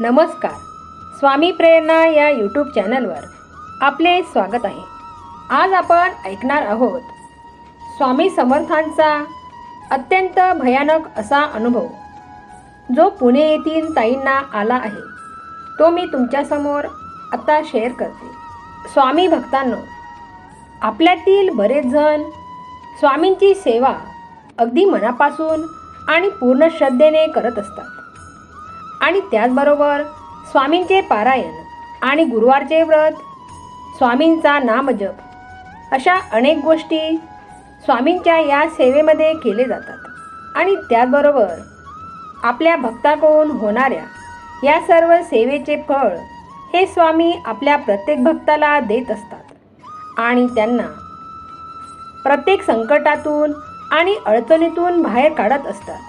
नमस्कार. स्वामी प्रेरणा या यूट्यूब चॅनलवर आपले स्वागत आहे. आज आपण ऐकणार आहोत स्वामी समर्थांचा अत्यंत भयानक असा अनुभव. जो पुणे येथील ताईंना आला आहे तो मी तुमच्यासमोर आत्ता शेअर करते. स्वामी भक्तांनो आपल्यातील बरेच जण स्वामींची सेवा अगदी मनापासून आणि पूर्ण श्रद्धेने करत असतात. आणि त्याचबरोबर स्वामींचे पारायण आणि गुरुवारचे व्रत स्वामींचा नामजप अशा अनेक गोष्टी स्वामींच्या या सेवेमध्ये केले जातात. आणि त्याचबरोबर आपल्या भक्ताकडून होणाऱ्या या सर्व सेवेचे फळ हे स्वामी आपल्या प्रत्येक भक्ताला देत असतात. आणि त्यांना प्रत्येक संकटातून आणि अडचणीतून बाहेर काढत असतात.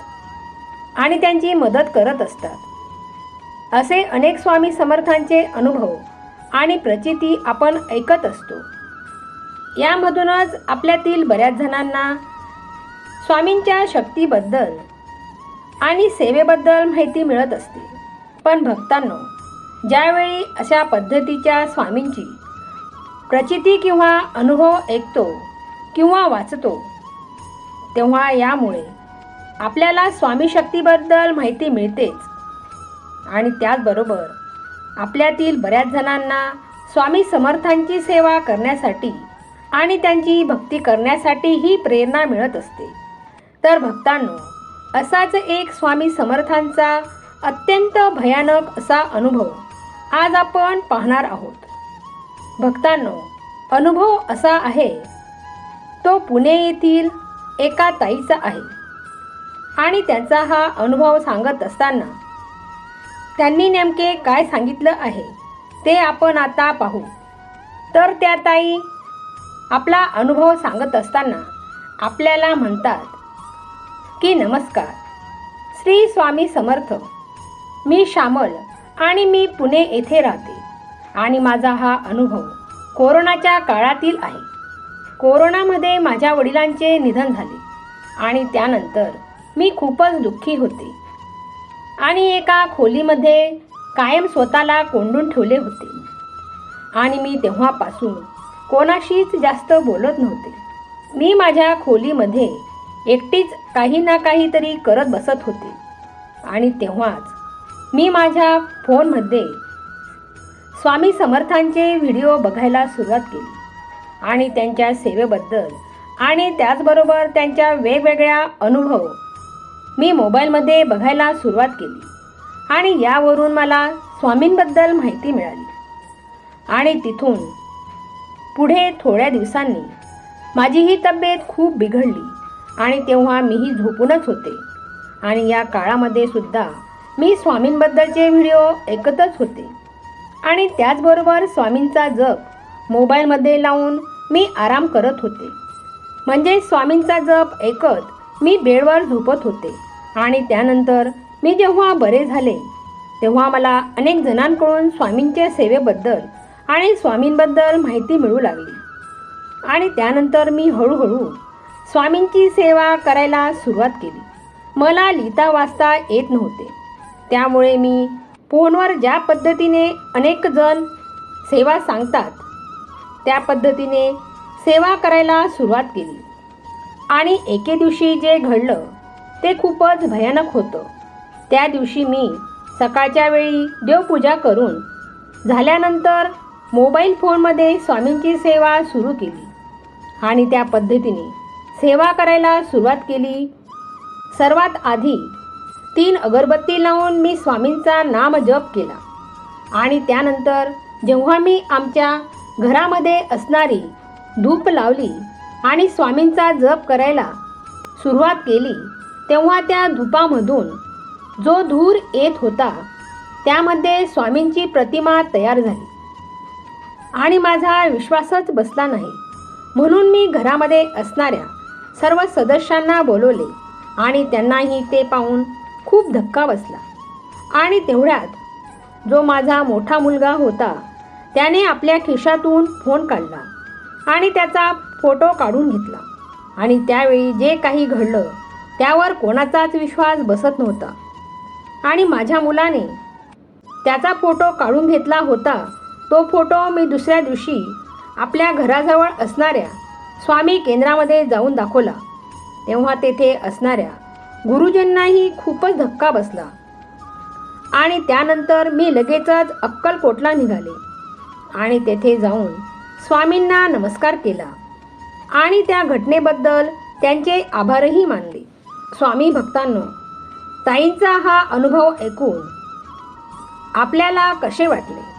आणि त्यांची मदत करत असतात. असे अनेक स्वामी समर्थांचे अनुभव आणि प्रचिती आपण ऐकत असतो. यामधूनच आपल्यातील बऱ्याच जणांना स्वामींच्या शक्तीबद्दल आणि सेवेबद्दल माहिती मिळत असते. पण भक्तांनो ज्यावेळी अशा पद्धतीच्या स्वामींची प्रचिती किंवा अनुभव ऐकतो किंवा वाचतो तेव्हा यामुळे आपल्याला स्वामी शक्तीबद्दल माहिती मिळतेच. आणि त्याचबरोबर आपल्यातील बऱ्याच जणांना स्वामी समर्थांची सेवा करण्यासाठी आणि त्यांची भक्ती करण्यासाठी ही प्रेरणा मिळत असते. तर भक्तांनो असाच एक स्वामी समर्थांचा अत्यंत भयानक असा अनुभव आज आपण पाहणार आहोत. भक्तांनो अनुभव असा आहे तो पुणे येथील एका ताईचा आहे. आणि त्याचा हा अनुभव सांगत असताना त्यांनी नेमके काय सांगितलं आहे ते आपण आता पाहू. तर त्या ताई आपला अनुभव सांगत असताना आपल्याला म्हणतात की नमस्कार श्री स्वामी समर्थ. मी श्यामल आणि मी पुणे येथे राहते आणि माझा हा अनुभव कोरोनाच्या काळातील आहे. कोरोनामध्ये माझ्या वडिलांचे निधन झाले आणि त्यानंतर मी खूपच दुःखी होते. आणि एका खोलीमध्ये कायम स्वतःला कोंडून ठेवले होते. आणि मी तेव्हापासून कोणाशीच जास्त बोलत नव्हते. मी माझ्या खोलीमध्ये एकटीच काही ना काहीतरी करत बसत होते. आणि तेव्हाच मी माझ्या फोनमध्ये स्वामी समर्थांचे व्हिडिओ बघायला सुरुवात केली. आणि त्यांच्या सेवेबद्दल आणि त्याचबरोबर त्यांच्या वेगवेगळ्या अनुभव मी मोबाईलमध्ये बघायला सुरुवात केली. आणि यावरून मला स्वामींबद्दल माहिती मिळाली. आणि तिथून पुढे थोड्या दिवसांनी माझी ही तब्येत खूप बिघडली आणि तेव्हा मीही झोपूनच होते. आणि या काळामध्ये सुद्धा मी स्वामींबद्दलचे व्हिडिओ ऐकतच होते. आणि त्याचबरोबर स्वामींचा जप मोबाईलमध्ये लावून मी आराम करत होते. म्हणजे स्वामींचा जप ऐकत मी बेडवर झोपत होते. आणि त्यानंतर मी जेव्हा बरे झाले तेव्हा मला अनेक जणांकडून स्वामींच्या सेवेबद्दल आणि स्वामींबद्दल माहिती मिळू लागली. आणि त्यानंतर मी हळूहळू स्वामींची सेवा करायला सुरुवात केली. मला लिहिता वाचता येत नव्हते. त्यामुळे मी फोनवर ज्या पद्धतीने अनेक जण सेवा सांगतात त्या पद्धतीने सेवा करायला सुरुवात केली. आणि एके दिवशी जे घडलं ते खूपच भयानक होतं. त्या दिवशी मी सकाळच्या वेळी देवपूजा करून झाल्यानंतर मोबाईल फोनमध्ये स्वामींची सेवा सुरू केली आणि त्या पद्धतीने सेवा करायला सुरुवात केली. सर्वात आधी तीन अगरबत्ती लावून मी स्वामींचा नाम जप केला आणि त्यानंतर जेव्हा मी आमच्या घरामध्ये असणारी धूप लावली आणि स्वामींचा जप करायला सुरुवात केली तेव्हा त्या धुपामधून जो धूर येत होता त्यामध्ये स्वामींची प्रतिमा तयार झाली. आणि माझा विश्वासच बसला नाही. म्हणून मी घरामध्ये असणाऱ्या सर्व सदस्यांना बोलवले आणि त्यांनाही ते पाहून खूप धक्का बसला. आणि तेवढ्यात जो माझा मोठा मुलगा होता त्याने आपल्या खिशातून फोन काढला आणि त्याचा फोटो काढून घेतला. आणि त्यावेळी जे काही घडलं त्यावर कोणाचाच विश्वास बसत नव्हता. आणि माझ्या मुलाने त्याचा फोटो काढून घेतला होता. तो फोटो मी दुसऱ्या दिवशी आपल्या घराजवळ असणाऱ्या स्वामी केंद्रामध्ये जाऊन दाखवला. तेव्हा तेथे असणाऱ्या गुरुजींनाही खूपच धक्का बसला. आणि त्यानंतर मी लगेचच अक्कलकोटला निघाले आणि तेथे जाऊन स्वामींना नमस्कार केला आणि त्या घटनेबद्दल त्यांचे आभारही मानले. स्वामी भक्तांनो ताईंचा हा अनुभव ऐकून आपल्याला कसे वाटले?